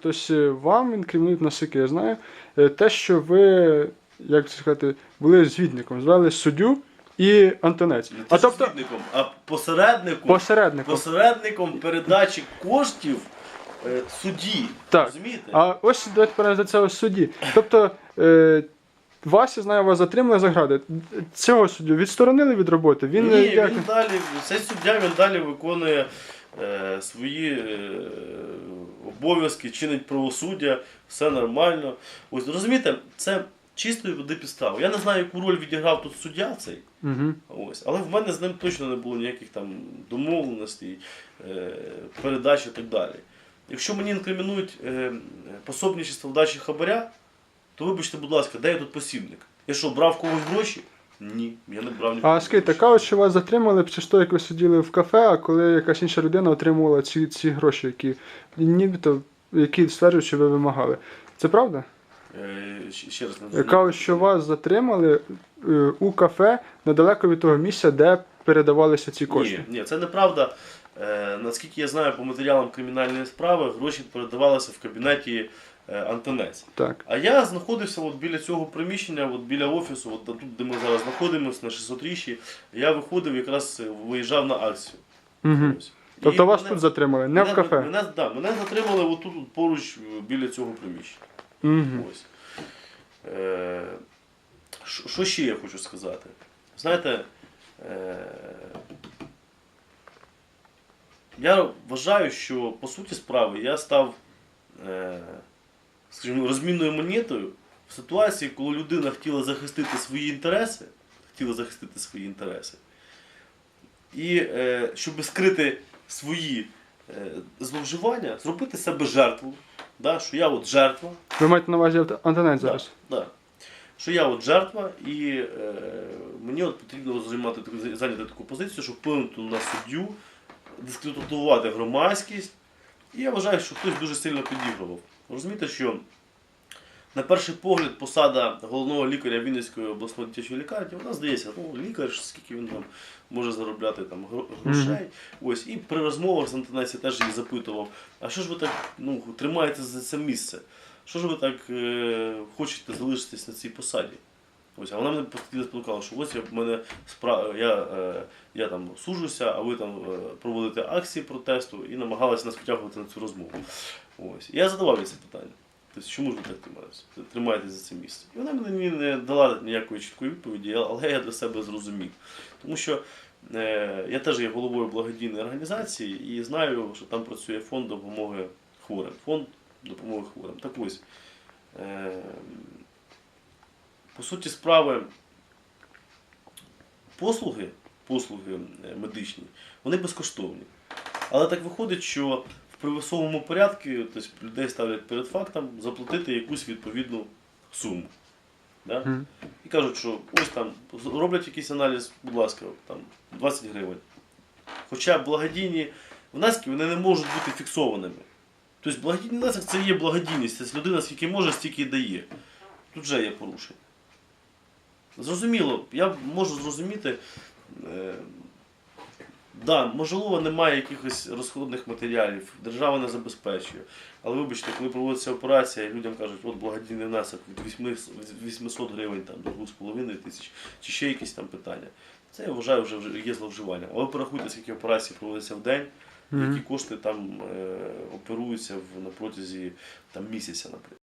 Тобто е, вам інкримінують наскільки я знаю, е, те, що ви, як це сказати, були звідником, звели суддю і Антонець. Не А тобто звідником, а посередником, посередником. посередником передачі коштів е, судді. Так. Розумієте? А ось давайте тепер за цього судді. Тобто, е, вас, я знаю, вас затримали за гради. Цього суддю відсторонили від роботи. Він, Ні, е, як... він далі, цей суддя він далі виконує е, свої е, обов'язки, чинить правосуддя, все нормально. Ось розумієте, це чистої води підстава. Я не знаю, яку роль відіграв тут суддя цей. Угу. Ось. Але в мене з ним точно не було ніяких там домовленостей, е, передач і так далі. Якщо мені інкримінують е, пособничество в дачі хабаря, то вибачте, будь ласка, де я тут посібник? Я що, брав когось гроші? Ні, я не брав ні в А скажіть, така от, що вас затримали через те, як ви сиділи в кафе, а коли якась інша людина отримувала ці, ці гроші, які нібито які стверджують, що ви вимагали. Це правда? Е, ще- ще раз не Кажуть, що вас затримали е, у кафе недалеко від того місця, де передавалися ці кошти. Ні, ні, це неправда. Е, наскільки я знаю по матеріалам кримінальної справи, гроші передавалися в кабінеті е, Антонець. Так. А я знаходився от біля цього приміщення, от біля офісу, от тут, де ми зараз знаходимося, на 600 річі, я виходив, якраз е, виїжджав на акцію. Угу. Тобто вас мене- тут затримали, не мене, в кафе. Мене, да, мене затримали от поруч е, біля цього приміщення. Угу. Ось. Е, що ще я хочу сказати? Знаєте, е, я вважаю, що по суті справи я став, е, скажімо, розмінною монетою в ситуації, коли людина хотіла захистити свої інтереси, хотіла захистити свої інтереси. І е, щоб скрити свої е, зловживання, зробити себе жертву. Да, що я от жертва, Ви маєте на увазі Антонець зараз? Да, да. Що я от жертва, і е, мені от потрібно займати зайняти таку позицію, щоб вплинути на суддю, дискредитувати громадськість. І я вважаю, що хтось дуже сильно підігрував. Розумієте, що на перший погляд посада головного лікаря Вінницької обласної дитячої лікарні, вона здається, ну лікар, скільки він там може заробляти там гро- грошей. Ось, і при розмовах з Антонесі теж її запитував, а що ж ви так ну, тримаєтеся за це місце? Що ж ви так е, хочете залишитись на цій посаді? Ось, а вона мене постійно спонукала, що ось я в мене спра... я, е, я там сужуся, а ви там е, проводите акції протесту і намагалася нас витягувати на цю розмову. Ось. Я задавав їй це питання. Тобто, чому ж ви так тримаєтесь? Тримаєтесь за це місце? І вона мені не дала ніякої чіткої відповіді, але я для себе зрозумів. Тому що е, я теж є головою благодійної організації і знаю, що там працює фонд допомоги хворим. Фонд допомоги хворим. Так ось. Е, по суті справи, послуги, послуги е, медичні, вони безкоштовні. Але так виходить, що в примусовому порядку тобто, людей ставлять перед фактом заплатити якусь відповідну суму. Да? Мгм. І кажуть, що ось там роблять якийсь аналіз, будь ласка, там 20 гривень. Хоча благодійні внески вони не можуть бути фіксованими. Тобто благодійний внесок це є благодійність, це людина скільки може, стільки і дає. Тут вже є порушення. Зрозуміло, я можу зрозуміти. Е, да, можливо, немає якихось розходних матеріалів, держава не забезпечує. Але вибачте, коли проводиться операція, людям кажуть, от благодійний внесок від 800 гривень там, до 2,5 тисяч, чи ще якісь там питання. Це я вважаю вже є зловживання. Але порахуйте, скільки операцій проводиться в день, які кошти там е, оперуються в, на протязі там, місяця, наприклад.